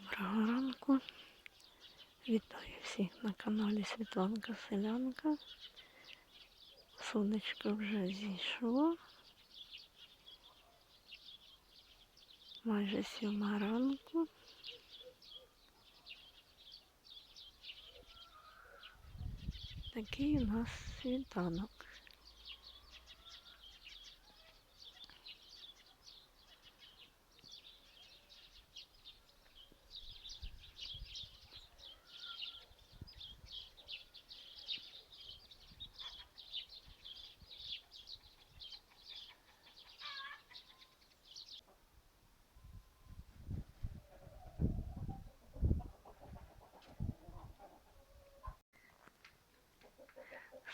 Доброго ранку. Вітаю всіх на каналі Світланка Селянка. Сонечко вже зійшло. Майже сьома ранку. Такий у нас світанок.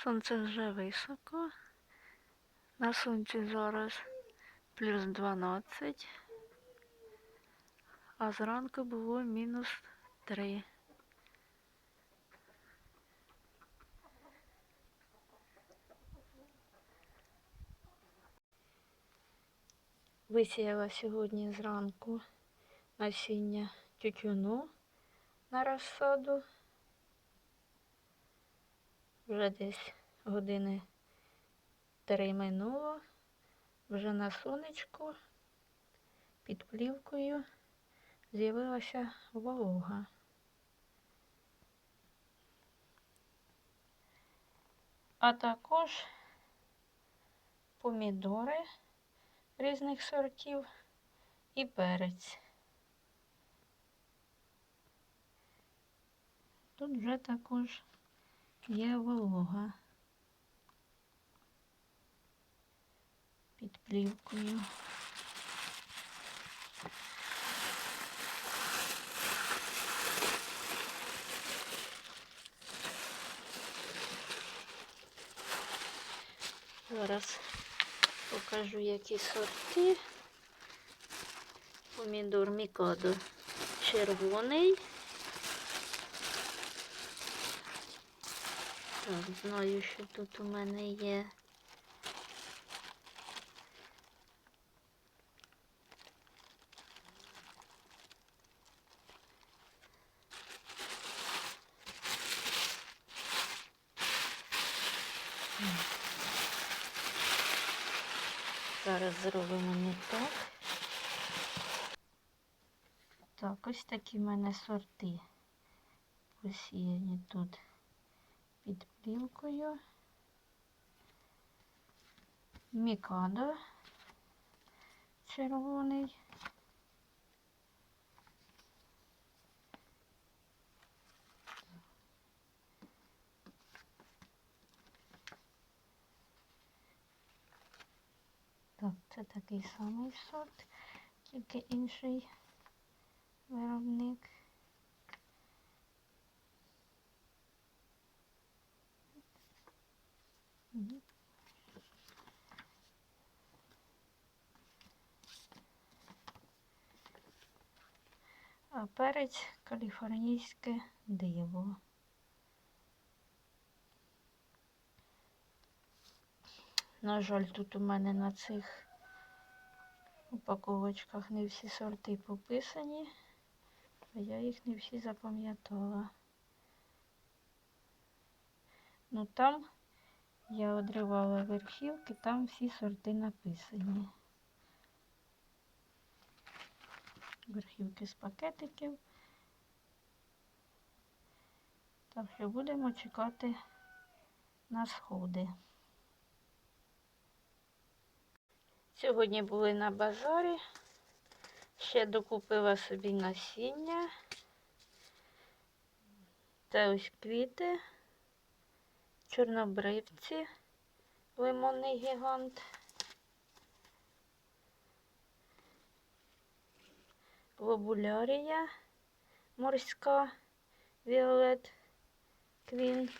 Сонце вже високо. На сонці зараз плюс 12, а зранку було мінус 3. Висіяла сьогодні зранку насіння тютюну на розсаду. Вже десь години три минуло. Вже на сонечку під плівкою з'явилася волога. А також помідори різних сортів і перець. Тут вже також є волога під плівкою. Зараз покажу які сорти. Помідор мікадо червоний. Так, знаю, що тут у мене є. Зараз зробимо не так. Так, ось такі в мене сорти посіяні тут під плівкою. Мікадо червоний. Так, це такий самий сорт, тільки інший виробник. А перець каліфорнійське диво. На жаль, тут у мене на цих упаковочках не всі сорти пописані, а я їх не всі запам'ятала. Ну там я одривала верхівки, там всі сорти написані. Верхівки з пакетиків. Так що будемо чекати на сходи. Сьогодні були на базарі. Ще докупила собі насіння. Це ось квіти, чорнобривці, лимонний гігант. Лобулярія морська, Віолет Квін.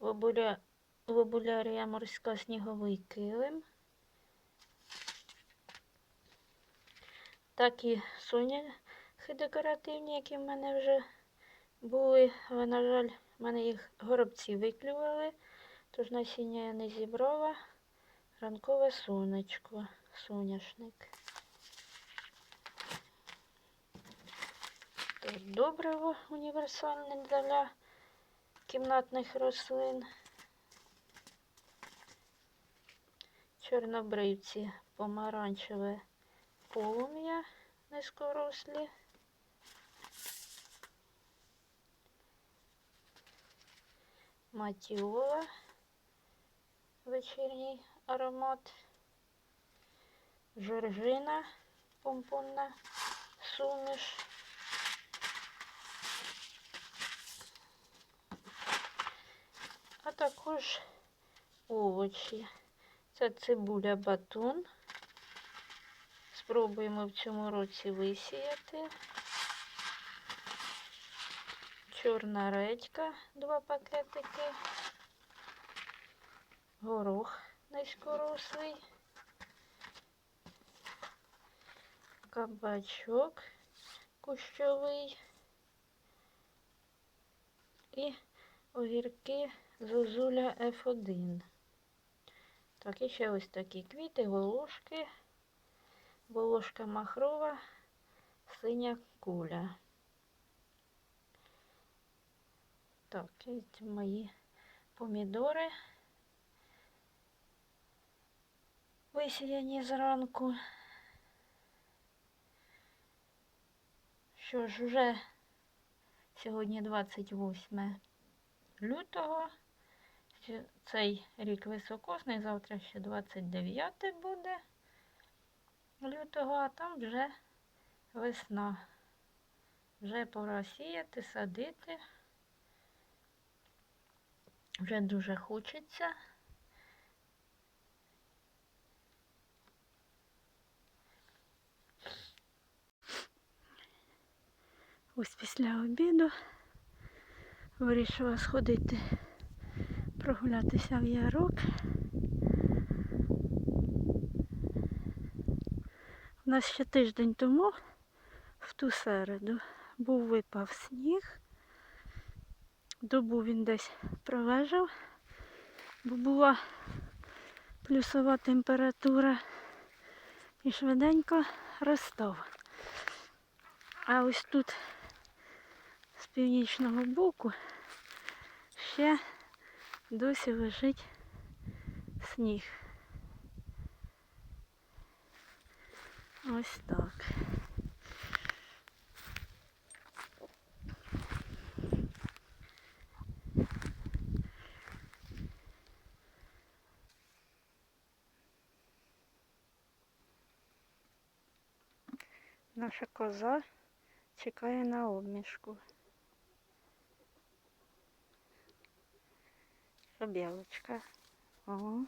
Лобуля... Лобулярія морська сніговий килим. Такі соняхи декоративні, які в мене вже були, але, на жаль, в мене їх горобці виклювали, тож насіння я не зібрала. Ранкове сонечко, соняшник. Добриво універсальне для кімнатних рослин. Чорнобривці помаранчеве полум'я низькорослі. Матіола вечірній аромат. Жоржина помпонна суміш. А також овочі. Це цибуля батон. Спробуємо в цьому році висіяти. Чорна редька, два пакетики. Горох низькорослий. Кабачок кущовий. І огірки зозуля F1. Так, і ще ось такі квіти, волошки, волошка махрова, синя куля. Так, і мої помідори. Висіяні зранку. Що ж, вже сьогодні 28 лютого. Цей рік високосний, завтра ще 29 буде лютого, а там вже весна. Вже пора сіяти, садити. Вже дуже хочеться. Ось після обіду вирішила сходити прогулятися в ярок. У нас ще тиждень тому, в ту середу, був випав сніг. Добу він десь пролежав, бо була плюсова температура і швиденько розстав. А ось тут з північного боку ще досі лежить сніг. Ось так. Наша коза чекає на обмішку. Білочка? Ого.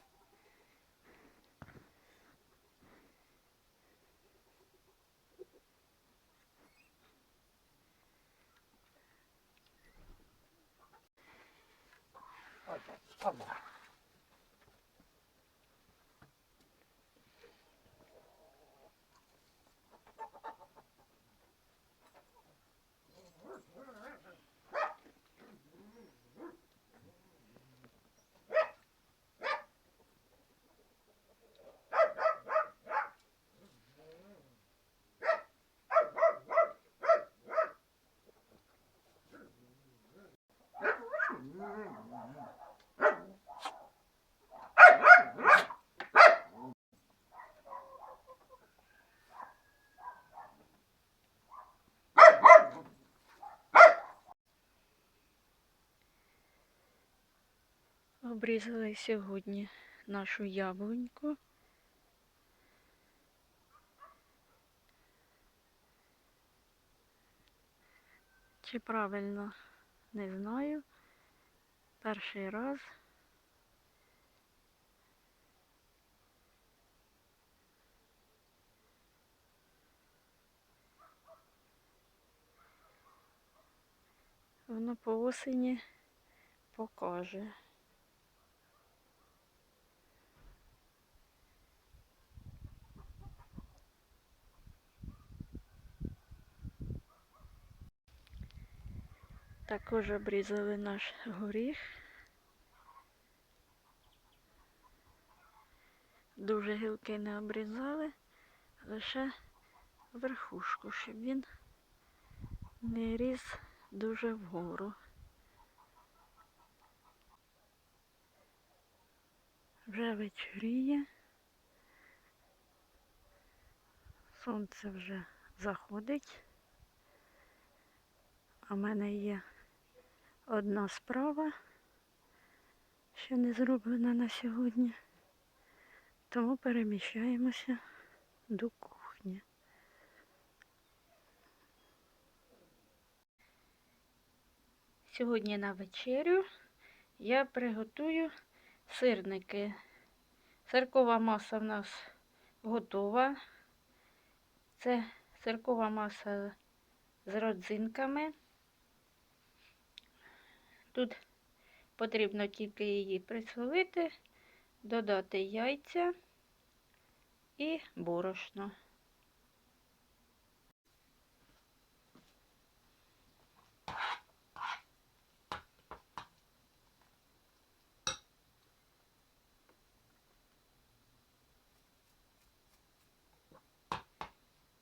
Обрізали сьогодні нашу яблуньку. Чи правильно, не знаю. Перший раз. Воно по осені покаже. Також обрізали наш горіх. Дуже гілки не обрізали, лише верхушку, щоб він не ріс дуже вгору. Вже вечоріє. Сонце вже заходить. А в мене є одна справа, ще не зроблена на сьогодні. Тому переміщаємося до кухні. Сьогодні на вечерю я приготую сирники. Сиркова маса в нас готова. Це сиркова маса з родзинками. Тут потрібно тільки її присолити, додати яйця і борошно.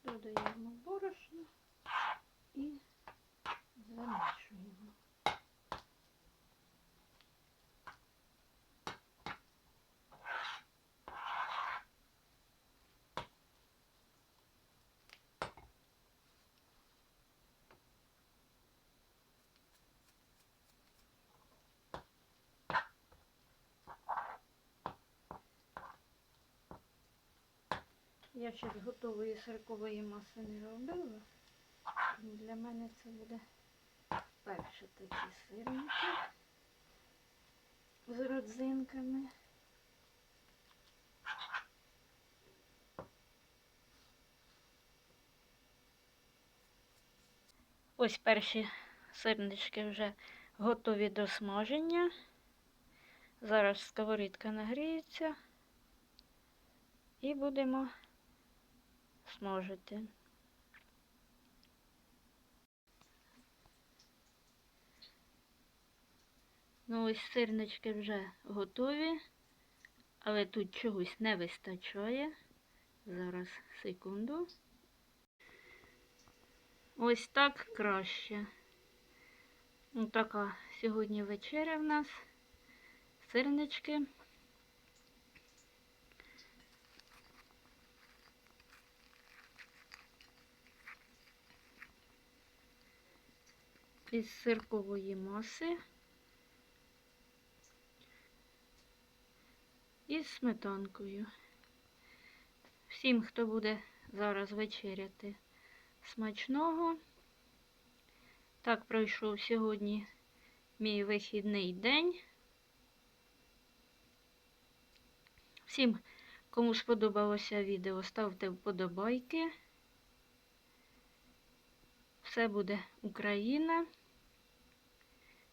Додаємо борошно і замішуємо. Я ще з готової сиркової маси не робила. Для мене це буде перші такі сирники з родзинками. Ось перші сирнички вже готові до смаження. Зараз сковорідка нагріється і будемо смажити. Ну, ось сирнички вже готові, але тут чогось не вистачає. Зараз секунду. Ось так краще. Ну, така сьогодні вечеря в нас. Сирнички. Із сиркової маси. із сметанкою. Всім, хто буде зараз вечеряти смачного. Так пройшов сьогодні мій вихідний день. Всім, кому сподобалося відео, ставте вподобайки. Все буде Україна.